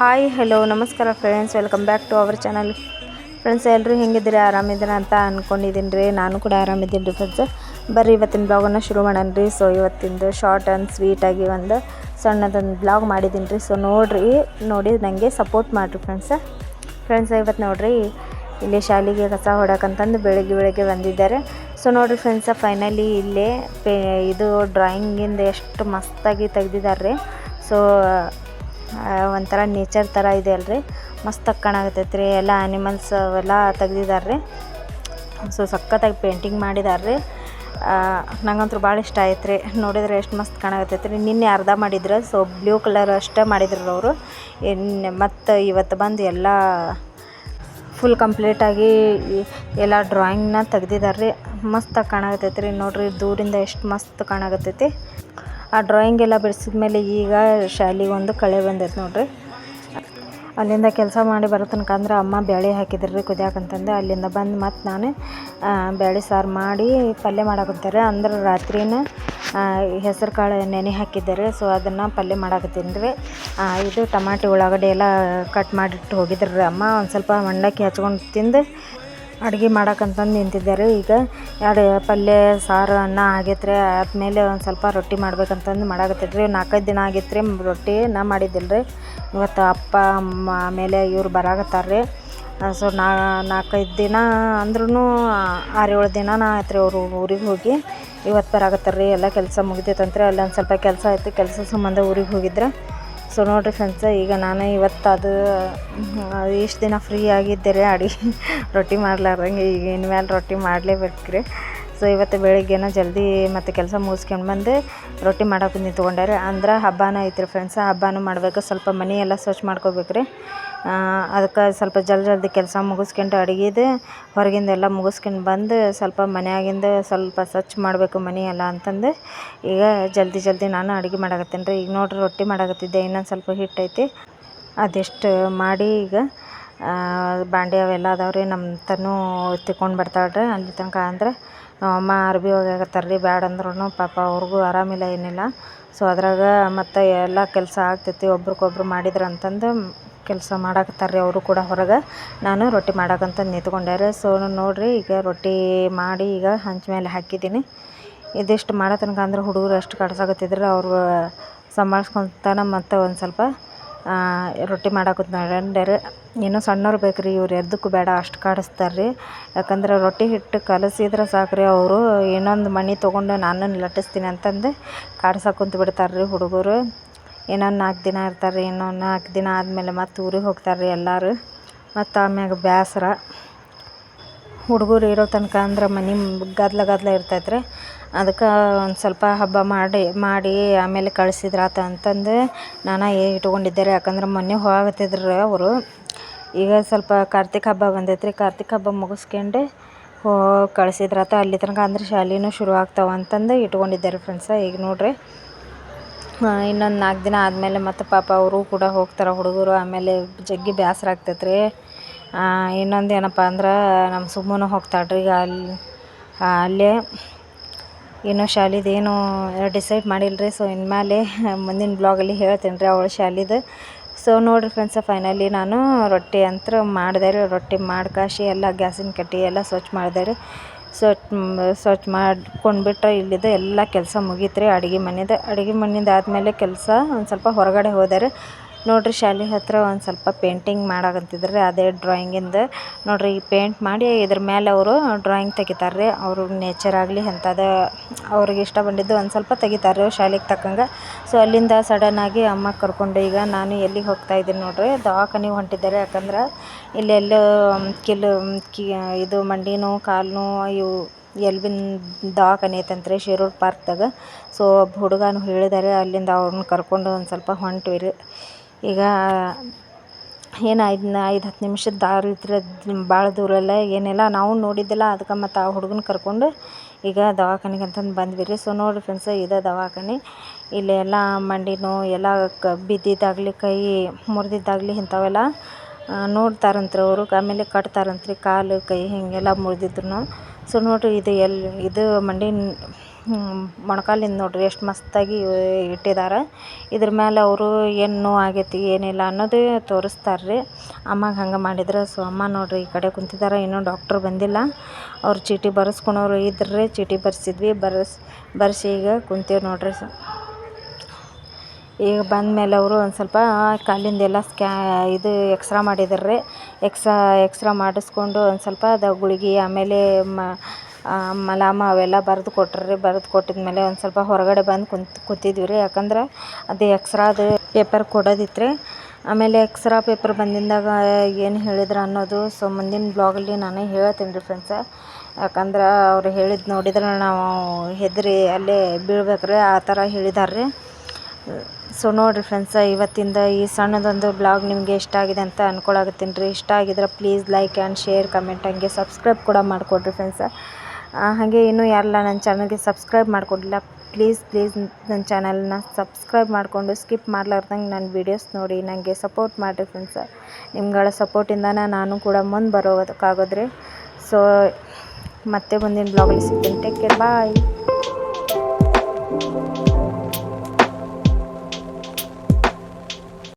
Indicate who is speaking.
Speaker 1: Hi hello ನಮಸ್ಕಾರ friends welcome back to our channel friends ಎಲ್ಲರೂ ಹೆಂಗಿದ್ದೀರಿ? ಆರಾಮಿದ್ದೀರ ಅಂತ ಅಂದ್ಕೊಂಡಿದ್ದೀನಿ ರೀ. ನಾನು ಕೂಡ ಆರಾಮಿದ್ದೀನಿ ರೀ ಫ್ರೆಂಡ್ಸ್ ಬರ್ರಿ, ಇವತ್ತಿನ ಬ್ಲಾಗನ್ನು ಶುರು ಮಾಡೋಣ ರೀ. ಸೊ ಇವತ್ತಿಂದು ಶಾರ್ಟ್ ಆ್ಯಂಡ್ ಸ್ವೀಟಾಗಿ ಒಂದು ಸಣ್ಣದೊಂದು ಬ್ಲಾಗ್ ಮಾಡಿದ್ದೀನಿ ರೀ. ಸೊ ನೋಡಿರಿ, ನೋಡಿ ನನಗೆ ಸಪೋರ್ಟ್ ಮಾಡಿರಿ ಫ್ರೆಂಡ್ಸ್ ಫ್ರೆಂಡ್ಸ್ ಇವತ್ತು ನೋಡಿರಿ, ಇಲ್ಲಿ ಶಾಲೆಗೆ ಕಸ ಹೊಡಕಂತಂದು ಬೆಳಗ್ಗೆ ಬೆಳಗ್ಗೆ ಬಂದಿದ್ದಾರೆ. ಸೊ ನೋಡಿರಿ ಫ್ರೆಂಡ್ಸ ಫೈನಲಿ ಇಲ್ಲೇ ಪೇ ಇದು ಡ್ರಾಯಿಂಗಿಂದ ಎಷ್ಟು ಮಸ್ತಾಗಿ ತೆಗೆದಿದ್ದಾರೆ ರೀ. ಸೊ ಒಂಥರ ನೇಚರ್ ಥರ ಇದೆ ಅಲ್ರಿ. ಮಸ್ತಾಗಿ ಕಾಣಕತ್ತೈತೆ ರೀ ಎಲ್ಲ ಆ್ಯನಿಮಲ್ಸ್ ಅವೆಲ್ಲ ತೆಗ್ದಿದ್ದಾರೆ ರೀ ಸೊ ಸಖತ್ತಾಗಿ ಪೇಂಟಿಂಗ್ ಮಾಡಿದ್ದಾರೆ ರೀ ನಂಗಂತೂ ಭಾಳ ಇಷ್ಟ ಆಯ್ತು ರೀ ನೋಡಿದ್ರೆ ಎಷ್ಟು ಮಸ್ತ್ ಕಾಣಕತ್ತೈತೆ ರೀ ನಿನ್ನೆ ಅರ್ಧ ಮಾಡಿದ್ರು ಸೊ ಬ್ಲೂ ಕಲರ್ ಅಷ್ಟೇ ಮಾಡಿದ್ರು ಅವರು. ಇನ್ನು ಮತ್ತು ಇವತ್ತು ಬಂದು ಎಲ್ಲ ಫುಲ್ ಕಂಪ್ಲೀಟಾಗಿ ಎಲ್ಲ ಡ್ರಾಯಿಂಗ್ನ ತೆಗ್ದಿದ್ದಾರೆ ರೀ ಮಸ್ತಾಗಿ ಕಾಣಕತ್ತೈತೆ ರೀ ನೋಡಿರಿ, ದೂರಿಂದ ಎಷ್ಟು ಮಸ್ತ್ ಕಾಣಕತ್ತೈತಿ. ಆ ಡ್ರಾಯಿಂಗ್ ಎಲ್ಲ ಬಿಡಿಸಿದ ಮೇಲೆ ಈಗ ಶಾಲೆಗೆ ಒಂದು ಕಳೆ ಬಂದೈತೆ ನೋಡಿರಿ. ಅಲ್ಲಿಂದ ಕೆಲಸ ಮಾಡಿ ಬರೋ ತನಕ ಅಂದ್ರೆ ಅಮ್ಮ ಬೇಳೆ ಹಾಕಿದ್ರು ರೀ ಕುದಿಯಾಕಂತಂದು ಅಲ್ಲಿಂದ ಬಂದು ಮತ್ತು ನಾನು ಬೇಳೆ ಸಾರು ಮಾಡಿ ಪಲ್ಯ ಮಾಡಾಕತ್ತಾರೆ. ಅಂದ್ರೆ ರಾತ್ರಿನ ಹೆಸರು ಕಾಳು ನೆನೆ ಹಾಕಿದ್ದಾರೆ. ಸೊ ಅದನ್ನು ಪಲ್ಯ ಮಾಡಾಕತ್ತೀನಿ ಇದು ಟಮಾಟಿ ಉಳ್ಳಾಗಡ್ಡಿ ಎಲ್ಲ ಕಟ್ ಮಾಡಿಟ್ಟು ಹೋಗಿದ್ರು ಅಮ್ಮ. ಒಂದು ಸ್ವಲ್ಪ ಮಂಡಕ್ಕಿ ಹಚ್ಕೊಂಡು ತಿಂದು ಅಡುಗೆ ಮಾಡಕ್ಕಂತಂದು ನಿಂತಿದ್ದಾರೆ. ಈಗ ಎರಡು ಪಲ್ಯ, ಸಾರು, ಅನ್ನ ಆಗೈತ್ರಿ. ಆದಮೇಲೆ ಒಂದು ಸ್ವಲ್ಪ ರೊಟ್ಟಿ ಮಾಡ್ಬೇಕಂತಂದು ಮಾಡಾಕತ್ತಿದ್ರಿ. ನಾಲ್ಕೈದು ದಿನ ಆಗೈತ್ರಿ ರೊಟ್ಟಿ ನಾ ಮಾಡಿದ್ದಿಲ್ಲ ರೀ ಇವತ್ತು ಅಪ್ಪ, ಅಮ್ಮ ಆಮೇಲೆ ಇವ್ರು ಬರಕತ್ತಾರೆ ರೀ ಸೊ ನಾಲ್ಕೈದು ದಿನ ಅಂದ್ರೂ ಆರು ಏಳು ದಿನನ ಆಯ್ತು ರೀ ಅವರು ಊರಿಗೆ ಹೋಗಿ ಇವತ್ತು ಬರಾಕತ್ತಾರೆ ರೀ ಎಲ್ಲ ಕೆಲಸ ಮುಗಿದೈತಂತ್ರಿ. ಅಲ್ಲೊಂದು ಸ್ವಲ್ಪ ಕೆಲಸ ಆಯಿತು. ಕೆಲಸ ಸಂಬಂಧ ಊರಿಗೆ ಹೋಗಿದ್ರೆ. ಸೊ ನೋಡಿರಿ ಫ್ರೆಂಡ್ಸ ಈಗ ನಾನು ಇವತ್ತು ಅದು ಇಷ್ಟು ದಿನ ಫ್ರೀ ಆಗಿದ್ದೆ ರೀ ರೊಟ್ಟಿ ಮಾಡ್ಲಾರ್ದಂಗೆ, ಈಗ ಇನ್ಮೇಲೆ ರೊಟ್ಟಿ ಮಾಡಲೇಬೇಕು ರೀ ಸೊ ಇವತ್ತು ಬೆಳಿಗ್ಗೆನ ಜಲ್ದಿ ಮತ್ತು ಕೆಲಸ ಮುಗಿಸ್ಕೊಂಡು ಬಂದು ರೊಟ್ಟಿ ಮಾಡಕ್ಕೆ ನಿಂತ್ಕೊಂಡೆ ಅಂದ್ರೆ ಹಬ್ಬನ ಐತ್ರಿ ಫ್ರೆಂಡ್ಸ್ ಹಬ್ಬನೂ ಮಾಡಬೇಕು. ಸ್ವಲ್ಪ ಮನೆ ಎಲ್ಲ ಸ್ವಚ್ಛ ಮಾಡ್ಕೋಬೇಕು ರೀ ಅದಕ್ಕೆ ಸ್ವಲ್ಪ ಜಲ್ದಿ ಜಲ್ದಿ ಕೆಲಸ ಮುಗಿಸ್ಕೊಂಡು ಅಡುಗೆದು ಹೊರಗಿಂದೆಲ್ಲ ಮುಗಿಸ್ಕೊಂಡು ಬಂದು ಸ್ವಲ್ಪ ಮನೆಯಾಗಿಂದ ಸ್ವಲ್ಪ ಸ್ವಚ್ಛ ಮಾಡಬೇಕು ಮನೆ ಎಲ್ಲ ಅಂತಂದು. ಈಗ ಜಲ್ದಿ ಜಲ್ದಿ ನಾನು ಅಡುಗೆ ಮಾಡಾಕತ್ತೀನಿ ರೀ. ಈಗ ನೋಡ್ರಿ ರೊಟ್ಟಿ ಮಾಡಾಕತ್ತಿದ್ದೆ. ಇನ್ನೊಂದು ಸ್ವಲ್ಪ ಹಿಟ್ಟೈತಿ ಅದೆಷ್ಟು ಮಾಡಿ ಈಗ ಬಾಂಡೆ ಅವೆಲ್ಲ ಅದಾವೆ ರೀ ನಮ್ಮ ತನೂ ತಿಕ್ಕೊಂಡು ಬರ್ತಾಳೆ ರೀ ಅಲ್ಲಿ ತನಕ ಅಂದ್ರೆ ಅಮ್ಮ ಅರ್ಬಿ ಒಗ್ಯಾಕತ್ತಾರ ರೀ ಬ್ಯಾಡ ಅಂದ್ರೂ ಪಾಪ ಅವ್ರಿಗೂ ಆರಾಮಿಲ್ಲ, ಏನಿಲ್ಲ. ಸೊ ಅದ್ರಾಗ ಮತ್ತು ಎಲ್ಲ ಕೆಲಸ ಆಗ್ತೈತಿ, ಒಬ್ರಿಗೊಬ್ರು ಮಾಡಿದ್ರು ಅಂತಂದು ಕೆಲಸ ಮಾಡಕತ್ತಾರ ರೀ ಅವರು ಕೂಡ ಹೊರಗೆ. ನಾನು ರೊಟ್ಟಿ ಮಾಡಕ್ಕಂತ ನಿಂತ್ಕೊಂಡೆ ರೀ ಸೊ ನೋಡಿರಿ, ಈಗ ರೊಟ್ಟಿ ಮಾಡಿ ಈಗ ಹಂಚ ಮೇಲೆ ಹಾಕಿದ್ದೀನಿ. ಇದಿಷ್ಟು ಮಾಡೋ ತನಕ ಅಂದ್ರೆ ಹುಡುಗರು ಅಷ್ಟು ಕಡ್ಸಾಕತ್ತಿದ್ರು ಅವ್ರು ಸಂಭಾಳ್ಸ್ಕೊತಾನ ಮತ್ತು ಒಂದು ಸ್ವಲ್ಪ ರೊಟ್ಟಿ ಮಾಡಾಕತ್ ಗಂಡರು ಇನ್ನೂ ಸಣ್ಣವ್ರು ಬೇಕು ರೀ ಇವ್ರು ಎದ್ದಕ್ಕೂ ಬೇಡ, ಅಷ್ಟು ಕಾಡಿಸ್ತಾರೆ ರೀ ಯಾಕಂದ್ರೆ ರೊಟ್ಟಿ ಹಿಟ್ಟು ಕಲಸಿದ್ರೆ ಸಾಕು ರೀ ಅವರು. ಇನ್ನೊಂದು ಮಣಿ ತೊಗೊಂಡು ನಾನು ಲಟ್ಟಿಸ್ತೀನಿ ಅಂತಂದು ಕಾಡ್ಸಕ್ಕೆ ಕುಂತು ಬಿಡ್ತಾರೆ ರೀ ಹುಡುಗರು. ಇನ್ನೊಂದು ನಾಲ್ಕು ದಿನ ಇರ್ತಾರೆ ರೀ ಇನ್ನೊಂದು ನಾಲ್ಕು ದಿನ ಆದಮೇಲೆ ಮತ್ತೆ ಊರಿಗೆ ಹೋಗ್ತಾರೆ ರೀ ಎಲ್ಲರೂ. ಮತ್ತು ಆಮ್ಯಾಗ ಬೇಸರ ಹುಡುಗರು ಇರೋ ತನಕ ಅಂದ್ರೆ ಮನೆ ಗದ್ದಲ ಗದ್ದಲ ಇರ್ತೈತೆ ರೀ ಅದಕ್ಕೆ ಒಂದು ಸ್ವಲ್ಪ ಹಬ್ಬ ಮಾಡಿ ಮಾಡಿ ಆಮೇಲೆ ಕಳಿಸಿದ್ರಾತ ಅಂತಂದು ನಾನು ಇಟ್ಕೊಂಡಿದ್ದೆ ರೀ ಯಾಕಂದ್ರೆ ಮೊನ್ನೆ ಹೋಗತ್ತಿದ್ರು ಅವರು. ಈಗ ಸ್ವಲ್ಪ ಕಾರ್ತಿಕ ಹಬ್ಬ ಬಂದೈತೆ ರೀ ಕಾರ್ತಿಕ ಹಬ್ಬ ಮುಗಿಸ್ಕೊಂಡು ಹೋ ಕಳ್ಸಿದ್ರಾತ. ಅಲ್ಲಿ ತನಕ ಅಂದ್ರೆ ಶಾಲೆನೂ ಶುರು ಆಗ್ತಾವೆ ಅಂತಂದು ಇಟ್ಕೊಂಡಿದ್ದೆ ರೀ ಫ್ರೆಂಡ್ಸ ಈಗ ನೋಡಿರಿ. ಇನ್ನೊಂದು ನಾಲ್ಕು ದಿನ ಆದಮೇಲೆ ಮತ್ತು ಪಾಪ ಅವರು ಕೂಡ ಹೋಗ್ತಾರೆ ಹುಡುಗರು. ಆಮೇಲೆ ಜಗ್ಗಿ ಬೇಸರ ಆಗ್ತೈತೆ ರೀ ಇನ್ನೊಂದು ಏನಪ್ಪ ಅಂದ್ರೆ ನಮ್ಮ ಸುಮ್ಮನೆ ಹೋಗ್ತಾಳೆ ರೀ ಈಗ ಅಲ್ಲಿ ಅಲ್ಲೇ ಇನ್ನೂ ಶಾಲಿದು ಏನು ಡಿಸೈಡ್ ಮಾಡಿಲ್ಲ ರೀ ಸೊ ಇನ್ಮೇಲೆ ಮುಂದಿನ ಬ್ಲಾಗಲ್ಲಿ ಹೇಳ್ತೀನಿ ರೀ ಅವಳು ಶಾಲಿದು. ಸೊ ನೋಡಿರಿ ಫ್ರೆಂಡ್ಸ್ ಫೈನಲಿ ನಾನು ರೊಟ್ಟಿ ಅಂತ ಮಾಡಿದೆ ರೀ ರೊಟ್ಟಿ ಮಾಡಿ ಎಲ್ಲ ಗ್ಯಾಸಿನ ಕಟ್ಟಿ ಎಲ್ಲ ಸ್ವಚ್ಛ ಮಾಡಿದೆ ರೀ ಸ್ವಚ್ಛ ಸ್ವಚ್ಛ ಮಾಡ್ಕೊಂಡ್ಬಿಟ್ರೆ ಇಲ್ಲಿದು ಎಲ್ಲ ಕೆಲಸ ಮುಗೀತು ರೀ ಅಡುಗೆ ಮನೆದು. ಅಡುಗೆ ಮನೆಯಿಂದ ಆದಮೇಲೆ ಕೆಲಸ ಒಂದು ಸ್ವಲ್ಪ ಹೊರಗಡೆ ಹೋದೆ ನೋಡಿರಿ ಶಾಲೆ ಹತ್ತಿರ ಒಂದು ಸ್ವಲ್ಪ ಪೇಂಟಿಂಗ್ ಮಾಡಾಕಂತಿದ್ರು ರೀ ಅದೇ ಡ್ರಾಯಿಂಗಿಂದು ನೋಡ್ರಿ ಪೇಂಟ್ ಮಾಡಿ ಇದ್ರ ಮೇಲೆ ಅವರು ಡ್ರಾಯಿಂಗ್ ತೆಗಿತಾರೆ ರೀ ಅವರು ನೇಚರ್ ಆಗಲಿ ಎಂಥದೇ ಅವ್ರಿಗೆ ಇಷ್ಟ ಬಂದಿದ್ದು ಒಂದು ಸ್ವಲ್ಪ ತೆಗಿತಾರೆ ಶಾಲೆಗೆ ತಕ್ಕಂಗೆ. ಸೊ ಅಲ್ಲಿಂದ ಸಡನ್ನಾಗಿ ಅಮ್ಮ ಕರ್ಕೊಂಡು ಈಗ ನಾನು ಎಲ್ಲಿಗೆ ಹೋಗ್ತಾ ಇದ್ದೀನಿ ನೋಡ್ರಿ ದವಾಖಾನೆ ಹೊಂಟಿದ್ದಾರೆ. ಯಾಕಂದ್ರೆ ಇಲ್ಲೆಲ್ಲೋ ಕಿಲು ಕಿ ಇದು ಮಂಡಿ ನೋವು ಕಾಲು ನೋವು ಇವು ಎಲ್ಬಿನ ದವಾಖಾನೆ ಐತಂತ್ರಿ ಶಿರೂರು ಪಾರ್ಕ್ದಾಗ. ಸೊ ಒಬ್ಬ ಹುಡುಗನು ಹೇಳಿದ್ದಾರೆ ಅಲ್ಲಿಂದ ಅವ್ರನ್ನ ಕರ್ಕೊಂಡು ಒಂದು ಸ್ವಲ್ಪ ಹೊಂಟಿವಿ ರೀ ಈಗ ಏನು ಐದು ಐದು ಹತ್ತು ನಿಮಿಷದ ದಾರಿ ಇದ್ರೆ ಭಾಳ ದೂರ ಇಲ್ಲ ಏನಿಲ್ಲ, ನಾವು ನೋಡಿದ್ದಿಲ್ಲ ಅದಕ್ಕೆ ಮತ್ತು ಆ ಹುಡುಗನ ಕರ್ಕೊಂಡು ಈಗ ದವಾಖಾನೆಗೆ ಅಂತಂದು ಬಂದ್ವಿ ರೀ ಸೊ ನೋಡಿರಿ ಫ್ರೆಂಡ್ಸ ಇದೆ ದವಾಖಾನೆ. ಇಲ್ಲಿ ಎಲ್ಲ ಮಂಡಿ ನೋವು ಎಲ್ಲ ಕ ಬಿದ್ದಿದ್ದಾಗಲಿ, ಕೈ ಮುರಿದಿದ್ದಾಗಲಿ ಇಂಥವೆಲ್ಲ ನೋಡ್ತಾರಂತ್ರಿ ಅವರು. ಆಮೇಲೆ ಕಟ್ತಾರಂತ್ರಿ, ಕಾಲು, ಕೈ ಹೀಗೆಲ್ಲ ಮುರಿದಿದ್ರು ಸೊ ನೋಡಿರಿ, ಇದು ಎಲ್ಲಿ ಇದು ಮಂಡಿ ಮೊಣಕಾಲಿಂದ ನೋಡ್ರಿ ಎಷ್ಟು ಮಸ್ತಾಗಿ ಇಟ್ಟಿದ್ದಾರೆ ಇದ್ರ ಮೇಲೆ ಅವರು ಏನು ನೋವು ಆಗೈತಿ, ಏನಿಲ್ಲ ಅನ್ನೋದು ತೋರಿಸ್ತಾರೆ ರೀ ಅಮ್ಮಗೆ ಹಂಗೆ ಮಾಡಿದ್ರೆ, ಸೊ ಅಮ್ಮ ನೋಡ್ರಿ ಈ ಕಡೆ ಕುಂತಿದ್ದಾರೆ ಇನ್ನೂ ಡಾಕ್ಟ್ರ್ ಬಂದಿಲ್ಲ. ಅವ್ರು ಚೀಟಿ ಬರೆಸ್ಕೊಳೋರು ಇದ್ರೆ ಚೀಟಿ ಬರೆಸಿದ್ವಿ, ಬರೆಸ್, ಬರ್ಸಿ ಈಗ ಕುಂತೀವಿ ನೋಡ್ರಿ ಸ. ಈಗ ಬಂದಮೇಲೆ ಅವರು ಒಂದು ಸ್ವಲ್ಪ ಕಾಲಿಂದೆಲ್ಲ ಸ್ಕ್ಯಾ ಇದು ಎಕ್ಸ್ರಾ ಮಾಡಿದ್ರೆ. ರೀ ಎಕ್ಸಾ ಎಕ್ಸ್ರಾ ಮಾಡಿಸ್ಕೊಂಡು ಒಂದು ಸ್ವಲ್ಪ ಅದು ಗುಳಿಗೆ ಆಮೇಲೆ ಮ ಮಲಾಮ ಅವೆಲ್ಲ ಬರೆದು ಕೊಟ್ರು ಬರೆದು ಕೊಟ್ಟಿದ್ಮೇಲೆ ಒಂದು ಸ್ವಲ್ಪ ಹೊರಗಡೆ ಬಂದು ಕುಂತು ಕೂತಿದ್ವಿ ರೀ ಯಾಕಂದ್ರೆ ಅದು ಎಕ್ಸ್ರಾದು ಪೇಪರ್ ಕೊಡೋದಿತ್ತು ರೀ ಆಮೇಲೆ ಎಕ್ಸ್ರಾ ಪೇಪರ್ ಬಂದಿಂದಾಗ ಏನು ಹೇಳಿದ್ರು ಅನ್ನೋದು ಸೊ ಮುಂದಿನ ಬ್ಲಾಗಲ್ಲಿ ನಾನೇ ಹೇಳ್ತೀನಿ ರೀ ಫ್ರೆಂಡ್ಸ ಯಾಕಂದ್ರೆ ಅವ್ರು ಹೇಳಿದ್ದು ನೋಡಿದ್ರೆ ನಾವು ಹೆದರಿ, ಅಲ್ಲೇ ಬೀಳ್ಬೇಕ್ರಿ, ಆ ಥರ ಹೇಳಿದಾರೆ ರೀ ಸೊ ನೋಡಿರಿ ಫ್ರೆಂಡ್ಸ ಇವತ್ತಿಂದ ಈ ಸಣ್ಣದೊಂದು ಬ್ಲಾಗ್ ನಿಮಗೆ ಇಷ್ಟ ಆಗಿದೆ ಅಂತ ಅಂದ್ಕೊಳಕತ್ತೀನಿ ರೀ. ಇಷ್ಟ ಆಗಿದ್ರೆ please like and share comment ಹಂಗೆ ಸಬ್ಸ್ಕ್ರೈಬ್ ಕೂಡ ಮಾಡಿಕೊಡ್ರಿ ಫ್ರೆಂಡ್ಸ ಹಾಗೆ ಇನ್ನೂ ಯಾರೆಲ್ಲ ನನ್ನ ಚಾನಲ್ಗೆ ಸಬ್ಸ್ಕ್ರೈಬ್ ಮಾಡಿಕೊಂಡಿಲ್ಲ ಪ್ಲೀಸ್ ಪ್ಲೀಸ್ ನನ್ನ ಚಾನಲ್ನ ಸಬ್ಸ್ಕ್ರೈಬ್ ಮಾಡಿಕೊಂಡು ಸ್ಕಿಪ್ ಮಾಡ್ಲಾರ್ದಂಗೆ ನನ್ನ ವೀಡಿಯೋಸ್ ನೋಡಿ ನನಗೆ ಸಪೋರ್ಟ್ ಮಾಡಿರಿ ಫ್ರೆಂಡ್ಸ ನಿಮ್ಗಳ ಸಪೋರ್ಟಿಂದನೇ ನಾನು ಕೂಡ ಮುಂದೆ ಬರೋದಕ್ಕಾಗೋದ್ರೆ. ಸೊ ಮತ್ತೆ ಮುಂದಿನ ಬ್ಲಾಗಲ್ಲಿ ಸಿಗ್ತೀನಿ. Take care bye